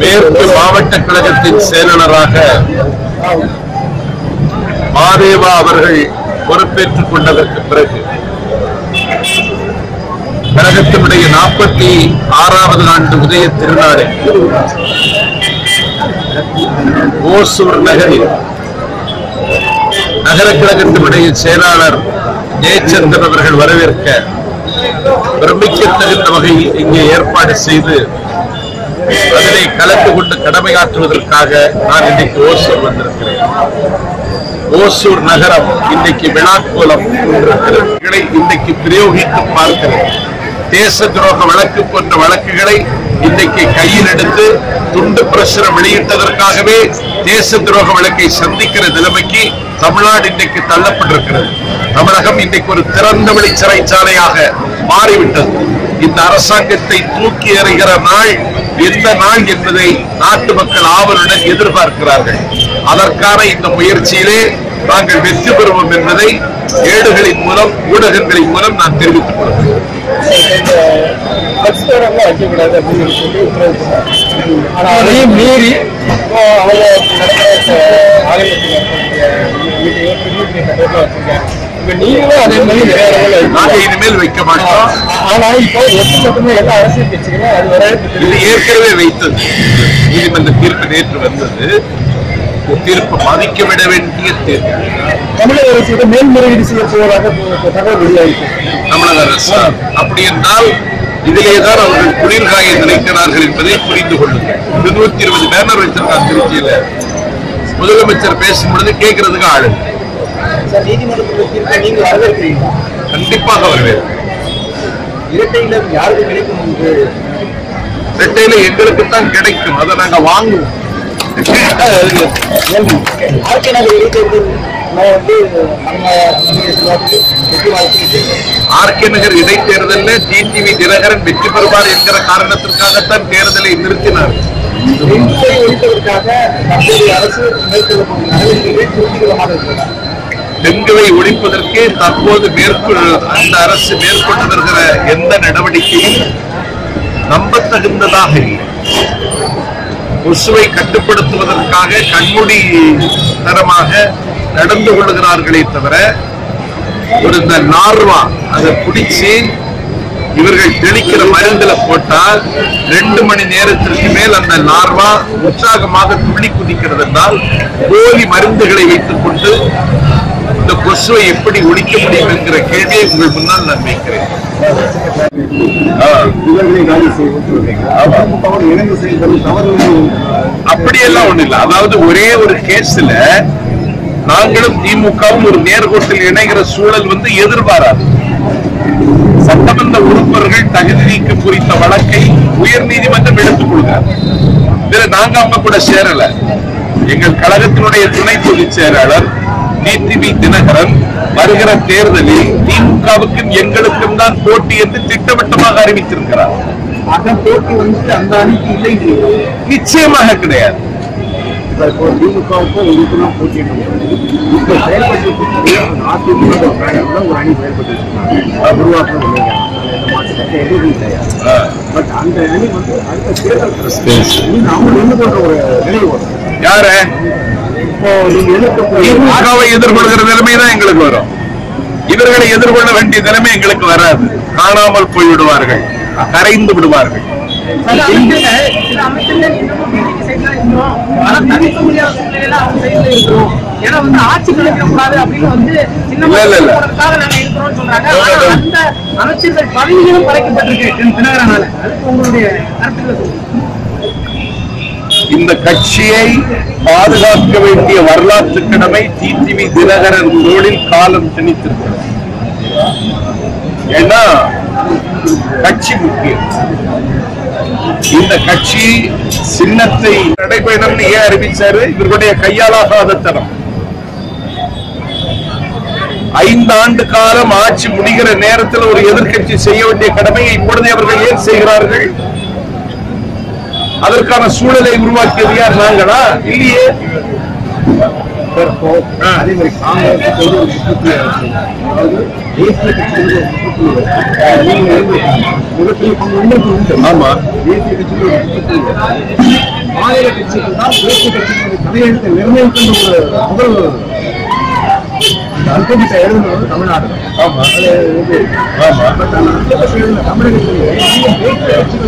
மேற்கு மாவட்ட கழகத்தின் செயலாளராக மாதேவா அவர்கள் பொறுப்பேற்றுக் கொண்டதற்கு பிறகு கழகத்தினுடைய நாற்பத்தி ஆறாவது ஆண்டு உதய திருநாடு ஓசூர் நகரில் நகர கழகத்தினுடைய செயலாளர் ஜெயச்சந்திரன் அவர்கள் வரவேற்க பிரமிக்கத்தகுந்த வகையில் இங்கே ஏற்பாடு செய்து அதனை கலந்து கொண்டு கடமையாற்றுவதற்காக நான் இன்னைக்கு ஓசூர் வந்திருக்கிறேன். ஓசூர் நகரம் இன்னைக்கு விழாக்கோலம் கொண்டிருக்கிறது. இன்னைக்கு பிரயோகித்து பார்க்கிறேன். தேச துரோக வழக்கு போன்ற வழக்குகளை இன்னைக்கு கையில் எடுத்து துண்டு பிரசுரம் வெளியிட்டதற்காகவே தேச துரோக வழக்கை சந்திக்கிற நிலைமைக்கு தமிழ்நாடு இன்னைக்கு தள்ளப்பட்டிருக்கிறது. தமிழகம் இன்னைக்கு ஒரு திறந்த வழி சிறைச்சாலையாக மாறிவிட்டது. இந்த அரசாங்கத்தை தூக்கி எறிகிற நாள் எந்த நாள் என்பதை நாட்டு மக்கள் ஆவலுடன் எதிர்பார்க்கிறார்கள். அதற்கான இந்த முயற்சியிலே நாங்கள் வெற்றி பெறுவோம் என்பதை ஏடுகளின் மூலம் ஊடகங்களின் மூலம் நான் தெரிவித்துக் கொள்கிறேன். மீறி. நாங்க இனிமேல் வைக்க மாட்டோம். ஆனா இப்போ எட்டு மட்டுமே எல்லா அரசியல் கட்சிகளும் அது வர இது ஏற்கனவே வைத்தது. நீதிமன்ற தீர்ப்பு நேற்று வந்தது. தீர்ப்பு மதிக்க விட வேண்டிய தீர்ப்பு. தமிழக அரசு மேல்முறையீடு செய்ய போவதாக தகவல் வெளியாயிருக்கு. தமிழக அரசு அப்படி என்றால் இதிலேதான் அவர்கள் குளிர்காய நினைக்கிறார்கள் என்பதை புரிந்து கொள்ளுங்கள். இருநூத்தி இருபது பேனர் வச்சிருக்காங்க திருச்சியில. முதலமைச்சர் பேசும் பொழுது கேட்கறதுக்கு ஆளு கண்டிப்பாக வருவேன். இரட்டையில யாருக்கு கிடைக்கும் என்று? ரெட்டையில எங்களுக்கு தான் கிடைக்கும். அதை நாங்க வாங்குவோம். ஆர்கே நகர் இடைத்தேர்தலில் டிடிவி தினகரன் வெற்றி பெறுவார் என்கிற காரணத்திற்காகத்தான் தேர்தலை நிறுத்தினார். பெண்களை ஒழிப்பதற்கு தற்போது மேற்கொள் அந்த அரசு மேற்கொண்டு வருகிற எந்த நடவடிக்கையும் நம்பத்தகுந்ததாக இல்லை. கொசுவை கட்டுப்படுத்துவதற்காக கண்மூடி தரமாக நடந்து கொள்கிறார்களே தவிர ஒரு இந்த நார்வா அதை பிடிச்சு இவர்கள் தெளிக்கிற மருந்துல போட்டால் ரெண்டு மணி நேரத்திற்கு மேல் அந்த லார்வா உற்சாகமாக துள்ளி குதிக்கிறது என்றால் போலி மருந்துகளை வைத்துக் கொண்டு இந்த கொசுவை எப்படி ஒழிக்க முடியும் என்கிற கேள்வியை உங்கள் முன்னால் நான் வைக்கிறேன். அப்படியெல்லாம் ஒண்ணு இல்ல. அதாவது ஒரே ஒரு கேஸ்ல நாங்களும் திமுகவும் ஒரு நேர்கோட்டில் இணைகிற சூழல் வந்து எதிர்பாராது. சட்டமன்ற உறுப்பினர்கள் தகுதி நீக்கம் குறித்த வழக்கை உயர் நீதிமன்றம் எடுத்துக் கொள்கிறார். இதுல நாங்க அவங்க கூட சேரல. எங்கள் கழகத்தினுடைய துணை பொதுச் செயலாளர் டிடிவி தினகரன் வருகிற தேர்தலில் திமுகவுக்கும் எங்களுக்கும் தான் போட்டி என்று திட்டவட்டமாக அறிவித்திருக்கிறார். போட்டி வந்து அந்த அணிக்கு நிச்சயமாக கிடையாது. திமுகவுக்கும் உங்களுக்கும் போட்டி இப்ப செயல்பட்டு அதிமுக ஒரு அணி செயல்பட்டு உருவாக்கம் பட் அந்த அணி வந்து அடுத்த தேர்தல் அவங்க ஒரு நிலை வரும் யார? திமுகவை எதிர்கொள்கிற நிலைமை தான் எங்களுக்கு வரும். இவர்களை எதிர்கொள்ள வேண்டிய நிலைமை எங்களுக்கு வராது. காணாமல் போய்விடுவார்கள். கரைந்து விடுவார்கள். ஏன்னா வந்து ஆட்சி கலைக்க கூடாது அப்படின்னு வந்து சின்ன நாங்க சொல்றாங்க அந்த அமைச்சர்கள் பதவிகளும் பறைக்கப்பட்டிருக்கு தினகரனால. அதுக்கு உங்களுடைய கருத்துக்களை சொல்லுங்க. இந்த கட்சியை பாதுகாக்க வேண்டிய வரலாற்று கடமை டிடிவி தினகரன் தோளில் காலம் திணித்திருக்கிறது. ஏன்னா கட்சி முக்கியம். இந்த கட்சி சின்னத்தை நடைபயணம்னு ஏன் அறிவிச்சாரு? இவர்களுடைய கையாலாகாத தனம் ஐந்தாண்டு காலம் ஆட்சி முடிகிற நேரத்தில் ஒரு எதிர்க்கட்சி செய்ய வேண்டிய கடமையை இப்பொழுது அவர்கள் ஏன் செய்கிறார்கள்? அதற்கான சூழலை உருவாக்கியது யார் நாங்களா? இல்லையே இப்போ அதே மாதிரி காங்கிரஸ் ஒரு முற்றுப்புள்ளி அதாவது தேசிய கட்சிகளுக்கு ஒரு முற்றுப்புள்ளி உண்டு ஆமா. தேசிய கட்சிகள் ஒரு முற்றுப்புள்ளி மாநில கட்சிகள் தான் தேசிய கட்சிகளுடைய தலையெழுத்தை நிர்ணயிக்கின்ற ஒரு முதல் அல்பகிட்ட எழுதுனது வந்து தமிழ்நாடு தான். ஆமா அது இது ஆமா பட் அந்த அல்பகிட்ட எழுதின தமிழகத்தில் நீங்க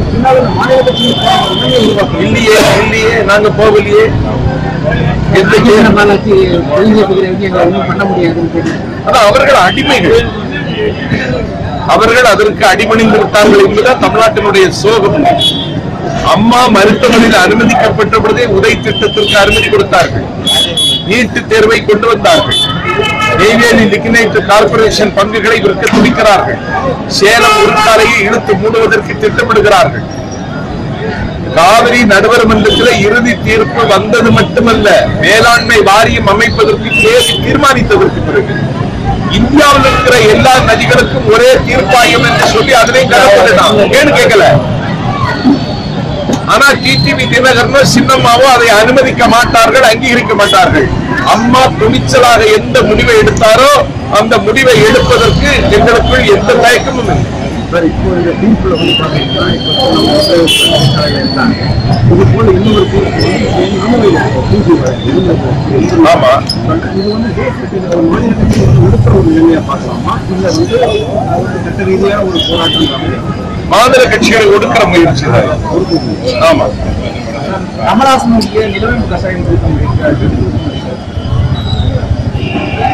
பின்னால் மாநில கட்சிகள். இல்லையே இல்லையே போகலையே எந்த ஒன்றும் பண்ண முடியாதுன்னு அதான் அவர்கள் அடிமைகள் அவர்கள் அதற்கு அடிபணிந்து விட்டார்கள் என்பதுதான் தமிழ்நாட்டினுடைய சோகம் அம்மா மருத்துவமனையில் அனுமதிக்கப்பட்ட பொழுதே உதய் திட்டத்திற்கு அனுமதி கொடுத்தார்கள் நீட்டு தேர்வை கொண்டு வந்தார்கள். நெய்வேலி லிக்னைட் கார்பரேஷன் பங்குகளை விற்க துடிக்கிறார்கள். சேலம் உருக்காலையை இழுத்து மூடுவதற்கு திட்டமிடுகிறார்கள். காவிரி நடுவர் மன்றத்தில் இறுதி தீர்ப்பு வந்தது மட்டுமல்ல மேலாண்மை வாரியம் அமைப்பதற்கு தேதி தீர்மானித்ததற்கு பிறகு. இந்தியாவில் இருக்கிற எல்லா நதிகளுக்கும் ஒரே தீர்ப்பாயம் என்று சொல்லி அதனை கடப்பிடலாம் ஏன்னு கேட்கல? ஆனா டிடிவி தினகரனோ சின்னம்மாவோ அதை அனுமதிக்க மாட்டார்கள் அங்கீகரிக்க மாட்டார்கள். அம்மா துணிச்சலாக எந்த முடிவை எடுத்தாரோ அந்த முடிவை எடுப்பதற்கு எங்களுக்குள் எந்த தயக்கமும் இல்லை. சார் இப்போ இந்த தீர்ப்புல வந்து பாத்தீங்கன்னா இப்போ நம்ம வந்து பிரச்சனைக்காக இருந்தாங்க இது போல இன்னொரு தீர்ப்பு. ஆமா. இது வந்து பார்க்கலாமா? இல்ல வந்து சட்ட ரீதியான ஒரு போராட்டம் மாநில கட்சிகளை ஒடுக்கிற முயற்சி தான். ஆமா.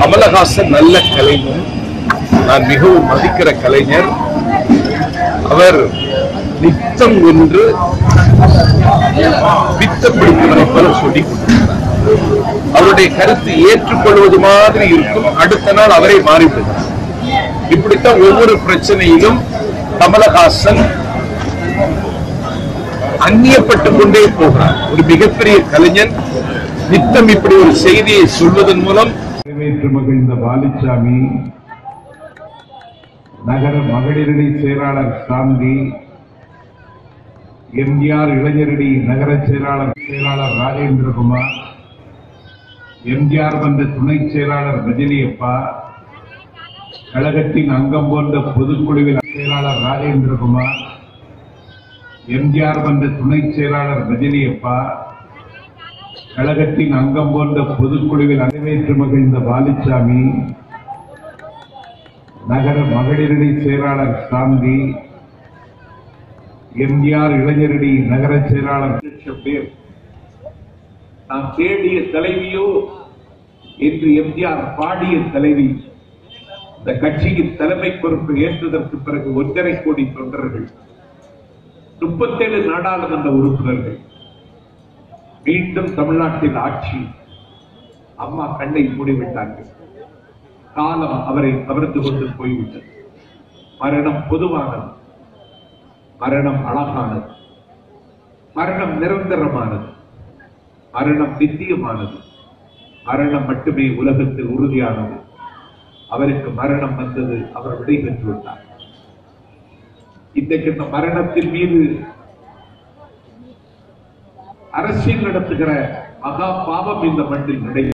கமலஹாசன் நல்ல கலைஞர். நான் மிகவும் மதிக்கிற கலைஞர். அவர் நித்தம் ஒன்று பித்த பிடித்தவரை போல கொண்டிருக்கிறார். அவருடைய கருத்து ஏற்றுக்கொள்வது மாதிரி இருக்கும். அடுத்த நாள் அவரை மாறிவிடுகிறார் இப்படித்தான் ஒவ்வொரு பிரச்சனையிலும் கமலஹாசன் அந்நியப்பட்டுக் கொண்டே போகிறார். ஒரு மிகப்பெரிய கலைஞன். நித்தம் இப்படி ஒரு செய்தியை சொல்வதன் மூலம் நிறைவேற்று மகிழ்ந்த பாலிச்சாமி நகர மகளிரணி செயலாளர் சாந்தி எம்ஜிஆர் இளைஞரணி நகர செயலாளர் செயலாளர் ராஜேந்திரகுமார் எம்ஜிஆர் வந்த துணை செயலாளர் ரஜினியப்பா கழகத்தின் அங்கம் போன்ற பொதுக்குழுவில் செயலாளர் ராஜேந்திரகுமார் எம்ஜிஆர் மன்ற துணை செயலாளர் ரஜினியப்பா கழகத்தின் அங்கம் போன்ற பொதுக்குழுவில் அறிவேற்று மகிழ்ந்த பாலிச்சாமி நகர மகளிரணி செயலாளர் சாந்தி எம்ஜிஆர் இளைஞரணி நகர செயலாளர் பேர் நாம் தேடிய தலைவியோ என்று எம்ஜிஆர் பாடிய தலைவி இந்த கட்சியின் தலைமை பொறுப்பு ஏற்றதற்கு பிறகு ஒன்றரை கோடி தொண்டர்கள் முப்பத்தேழு நாடாளுமன்ற உறுப்பினர்கள் மீண்டும் தமிழ்நாட்டில் ஆட்சி அம்மா கண்ணை மூடிவிட்டார்கள். காலம் அவரை கவர்ந்து கொண்டு போய்விட்டது. மரணம் பொதுவானது மரணம் அழகானது மரணம் நிரந்தரமானது மரணம் நித்தியமானது மரணம் மட்டுமே உலகத்தில் உறுதியானது. அவருக்கு மரணம் வந்தது. அவர் விடைபெற்று விட்டார் இன்றைக்கு இந்த மரணத்தின் மீது அரசியல் நடத்துகிற மகா பாவம் இந்த மண்ணில் நடை